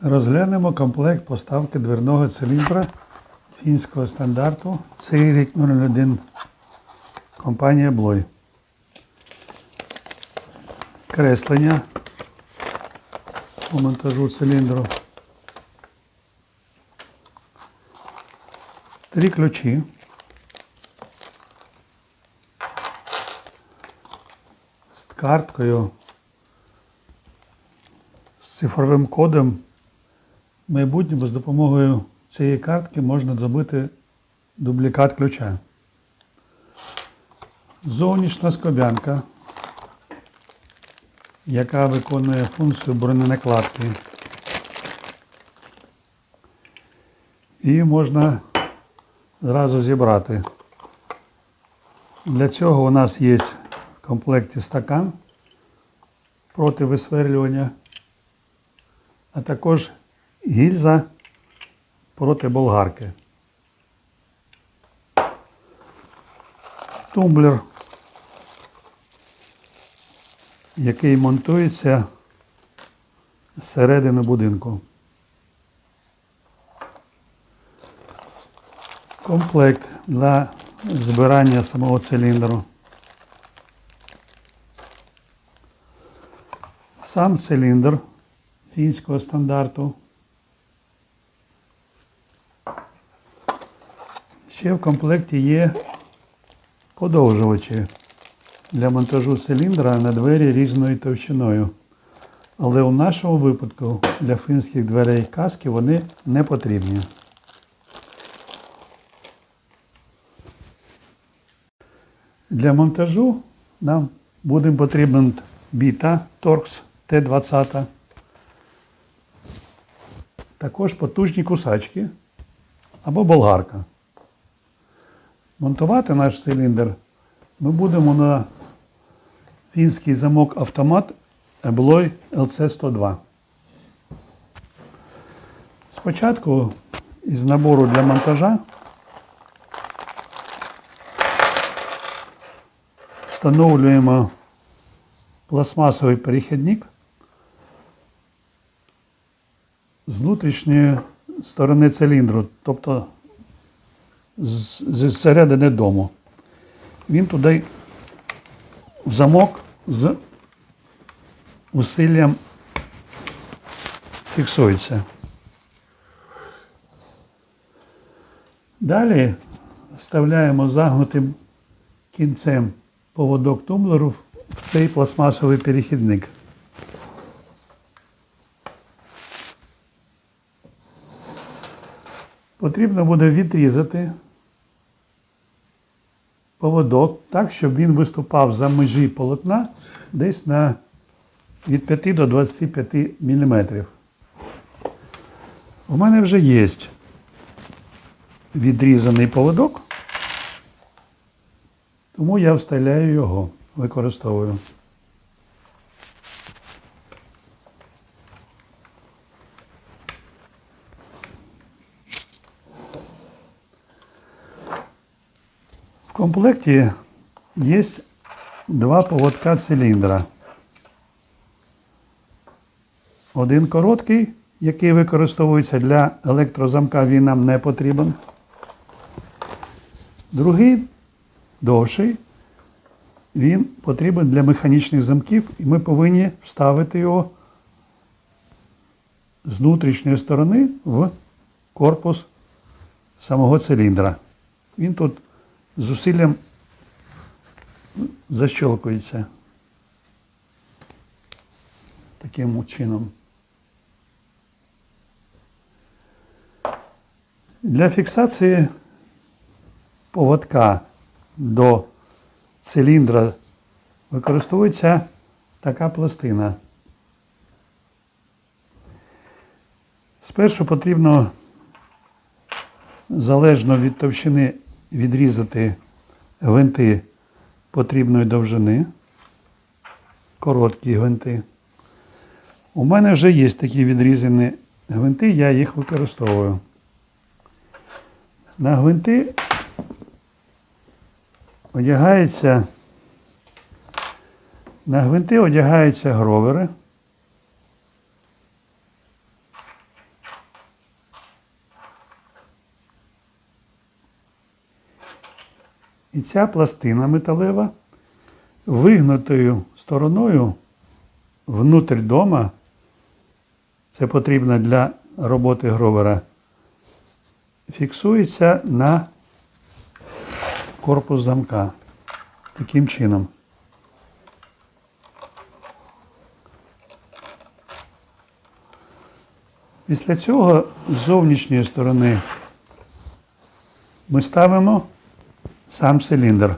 Розглянемо комплект поставки дверного циліндра фінського стандарту. Цей рік 01 компанія Блой. Креслення по монтажу циліндру. Три ключі. З карткою, з цифровим кодом в майбутньому з допомогою цієї картки можна зробити дублікат ключа. Зовнішня скобянка, яка виконує функцію броненакладки. Її можна зразу зібрати. Для цього у нас є в комплекті стакан проти висверлювання, а також гільза проти болгарки. Тумблер, який монтується зсередини будинку. Комплект для збирання самого циліндру. Сам циліндр фінського стандарту. Ще в комплекті є подовжувачі для монтажу циліндра на двері різною товщиною. Але у нашому випадку для фінських дверей каски вони не потрібні. Для монтажу нам буде потрібен біта Torx T20. Також потужні кусачки або болгарка. Монтувати наш циліндр ми будемо на фінський замок автомат Ebloy LC102. Спочатку із набору для монтажа встановлюємо пластмасовий перехідник з внутрішньої сторони циліндру, тобто з- з середини дому. Він туди в замок з усиллям фіксується. Далі вставляємо загнутим кінцем поводок тумблеру в цей пластмасовий перехідник. Потрібно буде відрізати поводок так, щоб він виступав за межі полотна десь на від 5 до 25 мм. У мене вже є відрізаний поводок, тому я вставляю його, використовую. В комплекті є два поводка циліндра. Один короткий, який використовується для електрозамка, він нам не потрібен. Другий довший, він потрібен для механічних замків, і ми повинні вставити його з внутрішньої сторони в корпус самого циліндра. Він тут зусиллям защелкується таким чином. Для фіксації поводка до циліндра використовується така пластина. Спершу потрібно залежно від товщини відрізати гвинти потрібної довжини, короткі гвинти. У мене вже є такі відрізані гвинти, я їх використовую. На гвинти одягається, на гвинти одягаються гровери. І ця пластина металева вигнутою стороною внутрь дома, це потрібно для роботи гровера, фіксується на корпус замка. Таким чином. Після цього з зовнішньої сторони ми ставимо сам циліндр.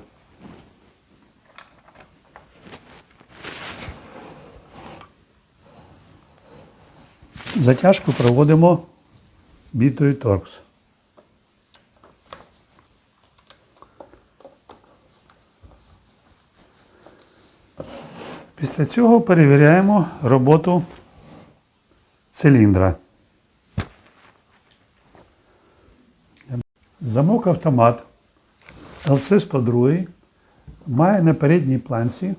Затяжку проводимо бітою торкс. Після цього перевіряємо роботу циліндра. Замок автомат LC102 має на передній планці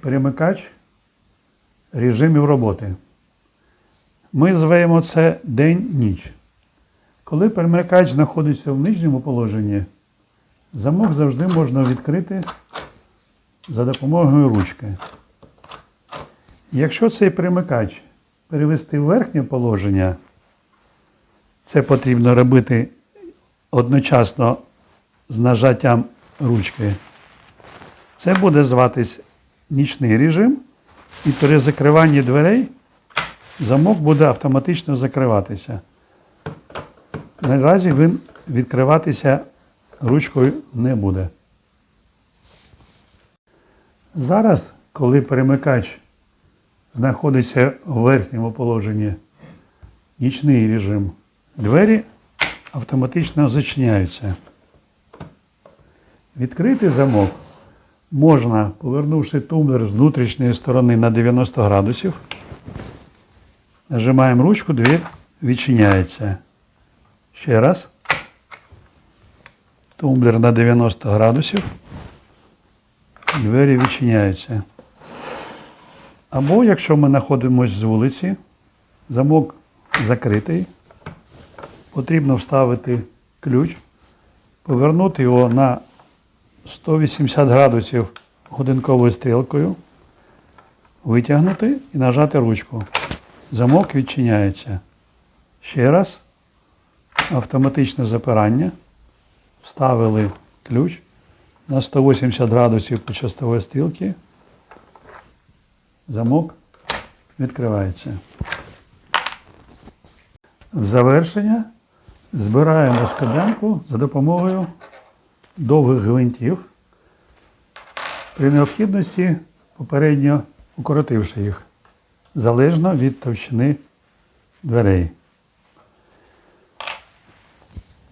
перемикач режимів роботи. Ми звемо це день-ніч. Коли перемикач знаходиться в нижньому положенні, замок завжди можна відкрити за допомогою ручки. Якщо цей перемикач перевести в верхнє положення, це потрібно робити одночасно з нажаттям ручки. Це буде зватись нічний режим, і при закриванні дверей замок буде автоматично закриватися. Наразі він відкриватися ручкою не буде. Зараз, коли перемикач знаходиться в верхньому положенні нічний режим, двері автоматично зачиняються. Відкрити замок можна, повернувши тумблер з внутрішньої сторони на 90 градусів. Нажимаємо ручку, двір відчиняється. Ще раз. Тумблер на 90 градусів. Двері відчиняються. Або якщо ми знаходимося з вулиці, замок закритий, потрібно вставити ключ, повернути його на 180 градусів годинковою стрілкою, витягнути і нажати ручку. Замок відчиняється. Ще раз. Автоматичне запирання. Вставили ключ на 180 градусів по часової стрілки. Замок відкривається. В завершення збираємо складянку за допомогою довгих гвинтів, при необхідності попередньо укоротивши їх, залежно від товщини дверей.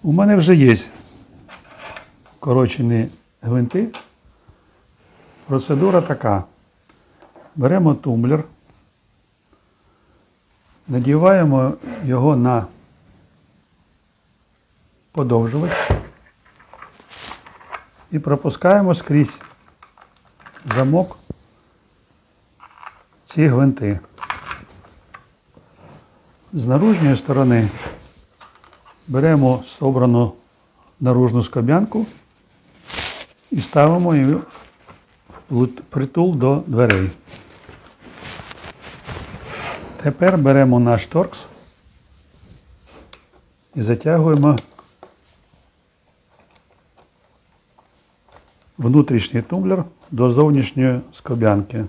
У мене вже є корочені гвинти. Процедура така. Беремо тумблер, надіваємо його на подовжувач і пропускаємо скрізь замок ці гвинти. З наружньої сторони беремо собрану наружну скоб'янку і ставимо її в притул до дверей. Тепер беремо наш торкс і затягуємо внутрішній тумблер до зовнішньої скоб'янки.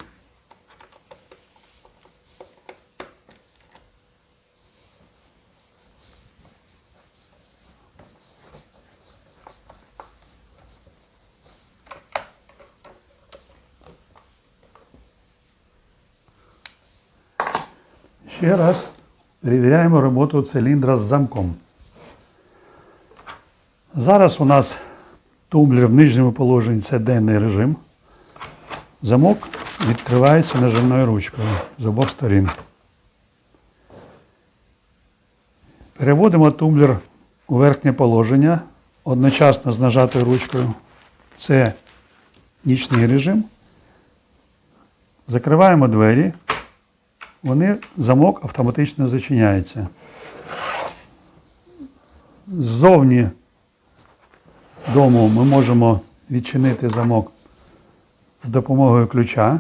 Ще раз перевіряємо роботу циліндра з замком. Зараз у нас тумблер в нижньому положенні це денний режим. Замок відкривається нажимною ручкою з обох сторін. Переводимо тумблер у верхнє положення одночасно з нажатою ручкою. Це нічний режим. Закриваємо двері. Вони, замок автоматично зачиняється. Ззовні дому ми можемо відчинити замок за допомогою ключа,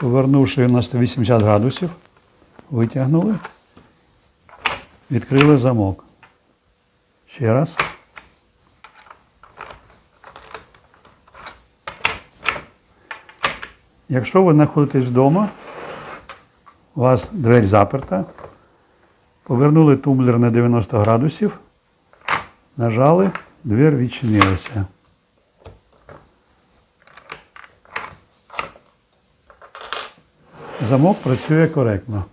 повернувши на 180 градусів, витягнули, відкрили замок. Ще раз. Якщо ви знаходитесь вдома, у вас двері заперта, повернули тумблер на 90 градусів, нажали, двері відчинилася. Замок працює коректно.